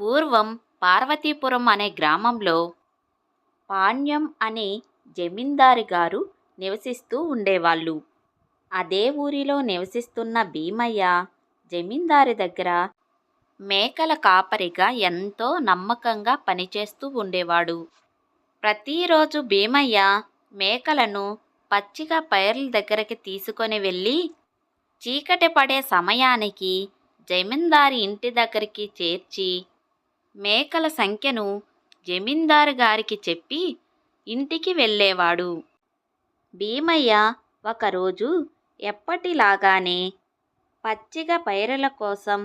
పూర్వం పార్వతీపురం అనే గ్రామంలో పాణ్యం అనే జమీందారు గారు నివసిస్తూ ఉండేవాళ్ళు. అదే ఊరిలో నివసిస్తున్న భీమయ్య జమీందారి దగ్గర మేకల కాపరిగా ఎంతో నమ్మకంగా పనిచేస్తూ ఉండేవాడు. ప్రతిరోజు భీమయ్య మేకలను పచ్చిక పైర్ల దగ్గరికి తీసుకొని వెళ్ళి చీకటి పడే సమయానికి జమీందారి ఇంటి దగ్గరికి చేర్చి మేకల సంఖ్యను జమీందారు గారికి చెప్పి ఇంటికి వెళ్ళేవాడు. భీమయ్య ఒకరోజు ఎప్పటిలాగానే పచ్చిక పైరల కోసం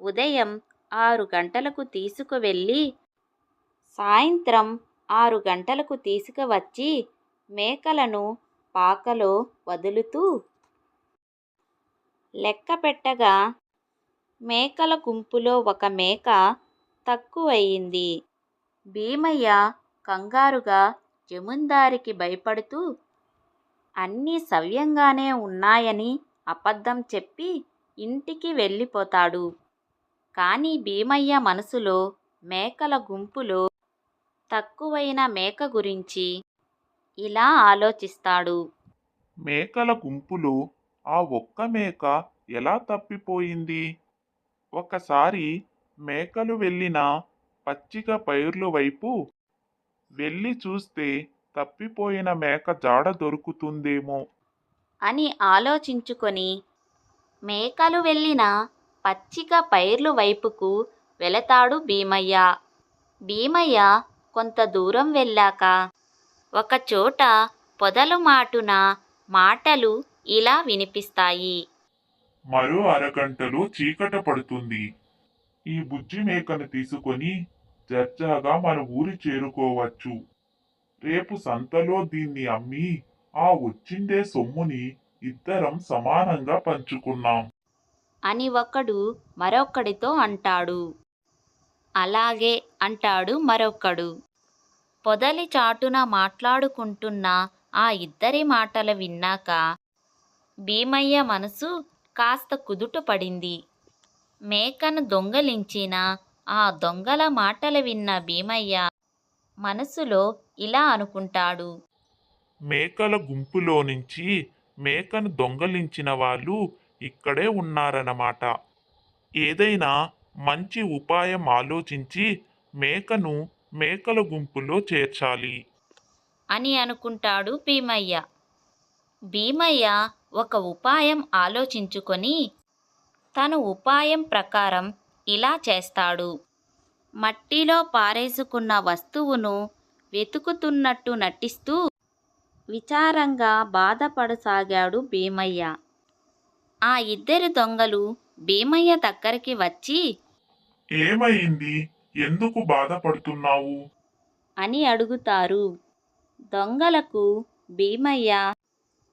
ఉదయం ఆరు గంటలకు తీసుకువెళ్ళి సాయంత్రం ఆరు గంటలకు తీసుకువచ్చి మేకలను పాకలో వదులుతూ లెక్క పెట్టగా మేకల గుంపులో ఒక మేక తక్కువయింది. భీమయ్య కంగారుగా జమీందారికి భయపడుతూ అన్నీ సవ్యంగానే ఉన్నాయని అబద్ధం చెప్పి ఇంటికి వెళ్ళిపోతాడు. కానీ భీమయ్య మనసులో మేకల గుంపులో తక్కువైన మేక గురించి ఇలా ఆలోచిస్తాడు. మేకల గుంపులో ఆ ఒక్క మేక ఎలా తప్పిపోయింది? ఒకసారి మేకలు వెళ్ళిన పచ్చిక పైర్ల వైపు వెళ్ళి చూస్తే తప్పిపోయిన మేక జాడ దొరుకుతుందేమో. అని ఆలోచించుకొని మేకలు వెళ్ళిన పచ్చిక పైర్లు వైపుకు వెళతాడు భీమయ్య. భీమయ్య కొంత దూరం వెళ్ళాక ఒకచోట పొదలు మాటున మాటలు ఇలా వినిపిస్తాయి. మరో అరగంటలో చీకట పడుతుంది. ఈ బుజ్జి మేకను తీసుకొని చర్చగా మన ఊరి చేరుకోవచ్చు. రేపు సంతలో దీన్ని అమ్మి ఆ వచ్చిందే సొమ్ముని ఇద్దరం సమానంగా పంచుకున్నాం. అని ఒకడు మరొకడితో అంటాడు. అలాగే అంటాడు మరొకడు. పొదలి చాటున మాట్లాడుకుంటున్న ఆ ఇద్దరి మాటలు విన్నాక భీమయ్య మనసు కాస్త కుదుట పడింది మేకను దొంగలించిన ఆ దొంగల మాటలు విన్న భీమయ్య మనసులో ఇలా అనుకుంటాడు. మేకల గుంపులో నుంచి మేకను దొంగలించిన వాళ్ళు ఇక్కడే ఉన్నారన్నమాట. ఏదైనా మంచి ఉపాయం ఆలోచించి మేకను మేకల గుంపులో చేర్చాలి. అని అనుకుంటాడు భీమయ్య. భీమయ్య ఒక ఉపాయం ఆలోచించుకొని తను ఉపాయం ప్రకారం ఇలా చేస్తాడు. మట్టిలో పారేసుకున్న వస్తువును వెతుకుతున్నట్టు నటిస్తూ విచారంగా బాధపడసాగాడు భీమయ్య. ఆ ఇద్దరు దొంగలు భీమయ్య దగ్గరికి వచ్చి ఏమైంది? ఎందుకు బాధపడుతున్నావు? అని అడుగుతారు. దొంగలకు భీమయ్య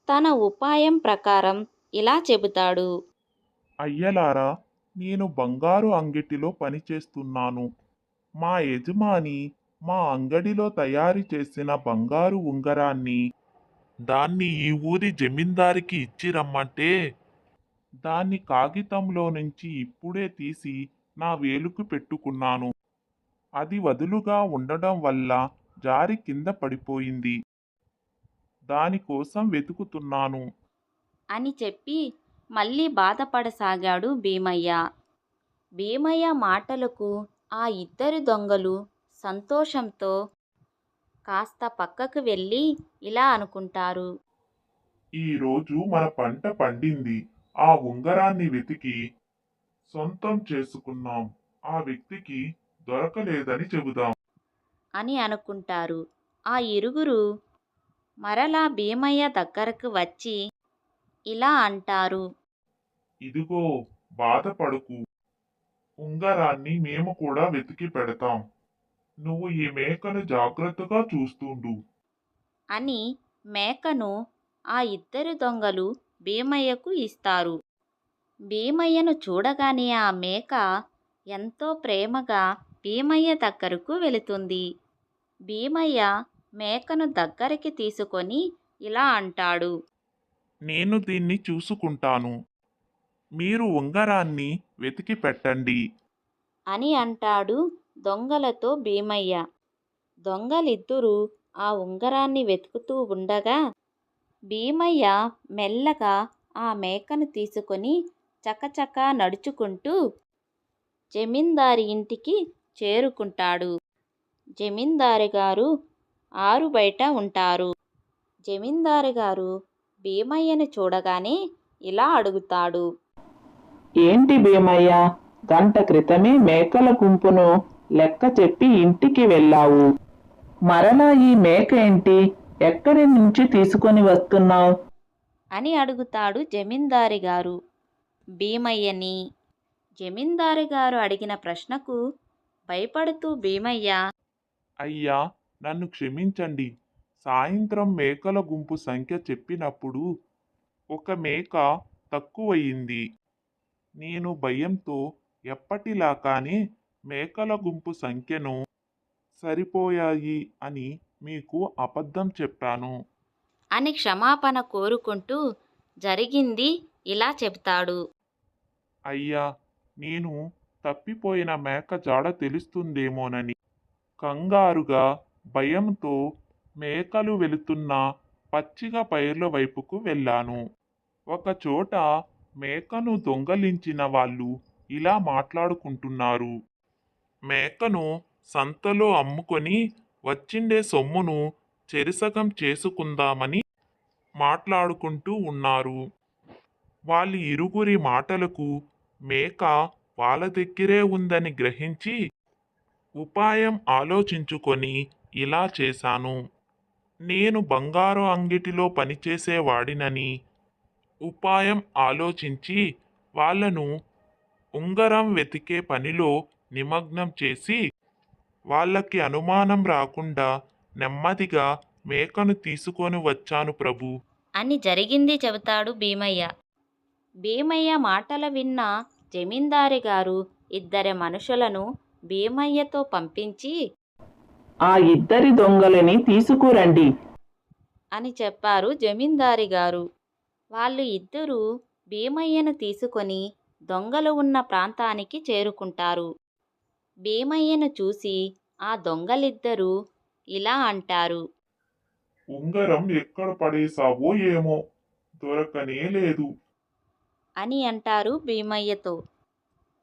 తన ఉపాయం ప్రకారం ఇలా చెబుతాడు. అయ్యలారా నేను బంగారు అంగిటిలో పనిచేస్తున్నాను. మా యజమాని మా అంగడిలో తయారు చేసిన బంగారు ఉంగరాన్ని దాన్ని ఈ ఊరి జమీందారికి ఇచ్చి రమ్మంటే దాన్ని కాగితంలో నుంచి ఇప్పుడే తీసి నా వేలుకు పెట్టుకున్నాను. అది వదులుగా ఉండడం వల్ల జారి కింద పడిపోయింది. దానికోసం వెతుకుతున్నాను. అని చెప్పి మళ్ళీ బాధపడసాగాడు భీమయ్య. భీమయ్య మాటలకు ఆ ఇద్దరు దొంగలు సంతోషంతో కాస్త పక్కకు వెళ్ళి ఇలా అనుకుంటారు. ఈరోజు మన పంట పండింది. ఆ ఉంగరాన్ని వెతికి సొంతం చేసుకున్నాం. ఆ వ్యక్తికి దొరకలేదని చెబుదాం. అని అనుకుంటారు. ఆ ఇరుగురు మరలా భీమయ్య దగ్గరకు వచ్చి ఇలా అంటారు. ఇదిగో బాధపడకు. ఉంగరాన్ని మేము కూడా వెతికి పెడతాం. నువ్వు ఈ మేకను జాగ్రత్తగా చూస్తుండు. అని మేకను ఆ ఇద్దరు దొంగలు భీమయ్యకు ఇస్తారు. భీమయ్యను చూడగానే ఆ మేక ఎంతో ప్రేమగా భీమయ్య దగ్గరకు వెళుతుంది. భీమయ్య మేకను దగ్గరికి తీసుకొని ఇలా అంటాడు. నేను దీన్ని చూసుకుంటాను. మీరు ఉంగరాన్ని వెతికి పెట్టండి. అని అంటాడు దొంగలతో భీమయ్య. దొంగలిద్దరూ ఆ ఉంగరాన్ని వెతుకుతూ ఉండగా భీమయ్య మెల్లగా ఆ మేకను తీసుకొని చకచకా నడుచుకుంటూ జమీందారి ఇంటికి చేరుకుంటాడు. జమీందారు గారు ఆరు బయట ఉంటారు. జమీందారు గారు భీమయ్యను చూడగానే ఇలా అడుగుతాడు. ఏంటి భీమయ్య? గంట క్రితమే మేకల గుంపును లెక్క చెప్పి ఇంటికి వెళ్ళావు. మరలా ఈ మేక ఏంటి? ఎక్కడి నుంచి తీసుకొని వస్తున్నావు? అని అడుగుతాడు జమీందారి గారు. భీమయ్యని జమీందారు గారు అడిగిన ప్రశ్నకు భయపడుతూ భీమయ్య అయ్యా నన్ను క్షమించండి. సాయంత్రం మేకల గుంపు సంఖ్య చెప్పినప్పుడు ఒక మేక తక్కువయింది. నేను భయంతో ఎప్పటిలాగానే మేకల గుంపు సంఖ్యను సరిపోయాయి అని మీకు అబద్ధం చెప్పాను. అని క్షమాపణ కోరుకుంటూ జరిగింది ఇలా చెప్తాడు అయ్యా నేను తప్పిపోయిన మేక జాడ తెలుస్తుందేమోనని కంగారుగా భయంతో మేకలు వెళుతున్న పచ్చిక పైర్ల వైపుకు వెళ్ళాను. ఒకచోట మేకను దొంగలించిన వాళ్ళు ఇలా మాట్లాడుకుంటున్నారు. మేకను సంతలో అమ్ముకొని వచ్చిండే సొమ్మును చెరిసగం చేసుకుందామని మాట్లాడుకుంటూ ఉన్నారు. వాళ్ళ ఇరుగురి మాటలకు మేక వాళ్ళ దగ్గరే ఉందని గ్రహించి ఉపాయం ఆలోచించుకొని ఇలా చేశాను. నేను బంగారు అంగిటిలో పనిచేసేవాడినని ఉపాయం ఆలోచించి వాళ్ళను ఉంగరం వెతికే పనిలో నిమగ్నం చేసి వాళ్ళకి అనుమానం రాకుండా నెమ్మదిగా మేకను తీసుకొని వచ్చాను ప్రభు. అని జరిగింది చెబుతాడు భీమయ్య. భీమయ్య మాటలు విన్న జమీందారి గారు ఇద్దరి మనుషులను భీమయ్యతో పంపించి ఆ ఇద్దరి దొంగలని తీసుకురండి. అని చెప్పారు జమీందారి గారు. వాళ్ళు ఇద్దరూ భీమయ్యను తీసుకొని దొంగలు ఉన్న ప్రాంతానికి చేరుకుంటారు. భీమయ్యను చూసి ఆ దొంగలిద్దరూ ఇలా అంటారు. ఉంగరం ఎక్కడ పడేసావో ఏమో దొరకనే లేదు అని అంటారు భీమయ్యతో.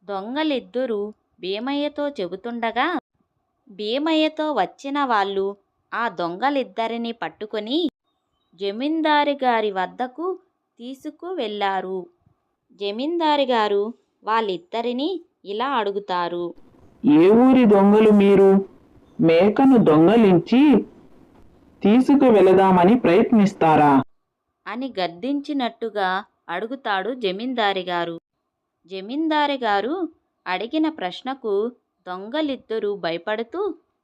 దొంగలిద్దరూ భీమయ్యతో చెబుతుండగా భీమయ్యతో వచ్చిన వాళ్ళు ఆ దొంగలిద్దరిని పట్టుకొని జమీందారి గారి వద్దకు తీసుకు వెళ్ళారు. జమీందారి గారు వాళ్ళిద్దరిని ఇలా అడుగుతారు. ఏ ఊరి దొంగలు మీరు? మేకను దొంగలించి తీసుకు వెళదామని ప్రయత్నిస్తారా? అని గద్దించినట్టుగా అడుగుతాడు జమీందారి గారు. జమీందారి గారు అడిగిన ప్రశ్నకు దొంగలిద్దరూ భయపడుతూ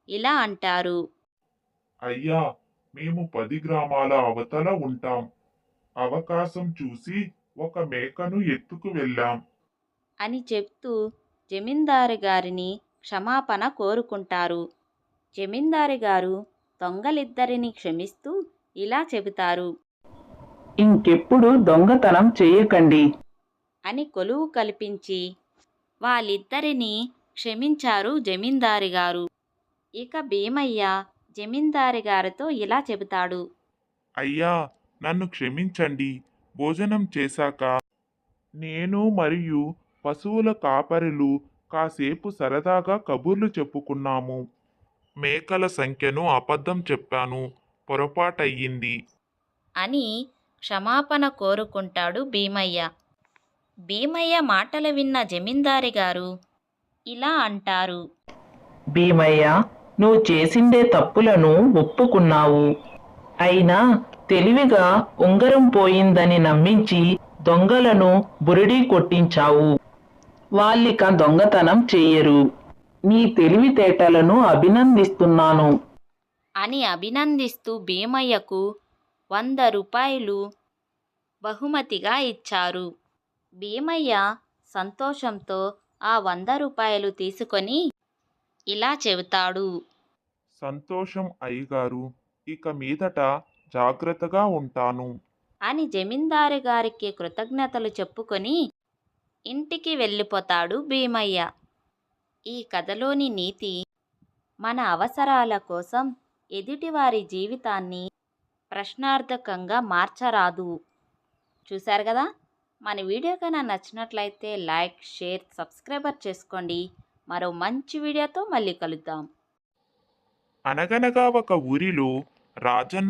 ఇలా అంటారు. అయ్యా మేము పది గ్రామాల అవతల ఉంటాం. అవకాశం చూసి ఒక మేకను ఎత్తుకు వెళ్ళాం. అని చెప్తూ జమీందారు గారిని క్షమాపణ కోరుకుంటారు. జమీందారు గారు దొంగలిద్దరిని క్షమిస్తూ ఇలా చెబుతారు. ఇంకెప్పుడు దొంగతనం చేయకండి. అని కొలువు కల్పించి వాళ్ళిద్దరినీ క్షమించారు జమీందారి గారు. ఇక భీమయ్య జమీందారి గారితో ఇలా చెబుతాడు. అయ్యా నన్ను క్షమించండి. భోజనం చేశాక నేను మరియు పశువుల కాపరులు కాసేపు సరదాగా కబుర్లు చెప్పుకున్నాము. మేకల సంఖ్యను అబద్ధం చెప్పాను. పొరపాటయ్యింది. అని క్షమాపణ కోరుకుంటాడు భీమయ్య. భీమయ్య మాటలు విన్న జమీందారి గారు ఇలా అంటారు. భీమయ్య నువ్వు చేసిండే తప్పులను ఒప్పుకున్నావు. అయినా తెలివిగా ఉంగరం పోయిందని నమ్మించి దొంగలను బురిడీ కొట్టించావు. వాళ్ళిక దొంగతనం చెయ్యరు. నీ తెలివితేటలను అభినందిస్తున్నాను. అని అభినందిస్తూ భీమయ్యకు వంద రూపాయలు బహుమతిగా ఇచ్చారు. భీమయ్య సంతోషంతో ఆ వంద రూపాయలు తీసుకొని ఇలా చెబుతాడు. సంతోషం అయ్యగారు ఇక మీదట జాగ్రత్తగా ఉంటాను. అని జమీందారు గారికి కృతజ్ఞతలు చెప్పుకొని ఇంటికి వెళ్ళిపోతాడు భీమయ్య. ఈ కథలోని నీతి మన అవసరాల కోసం ఎదుటివారి జీవితాన్ని ప్రశ్నార్థకంగా మార్చరాదు. చూశారు కదా? మన వీడియో కన్నా నచ్చినట్లయితే లైక్ షేర్ సబ్స్క్రైబర్ చేసుకోండి. మరో మంచి వీడియోతో మళ్ళీ కలుద్దాం. అనగనగా ఒక ఊరిలో రాజన్న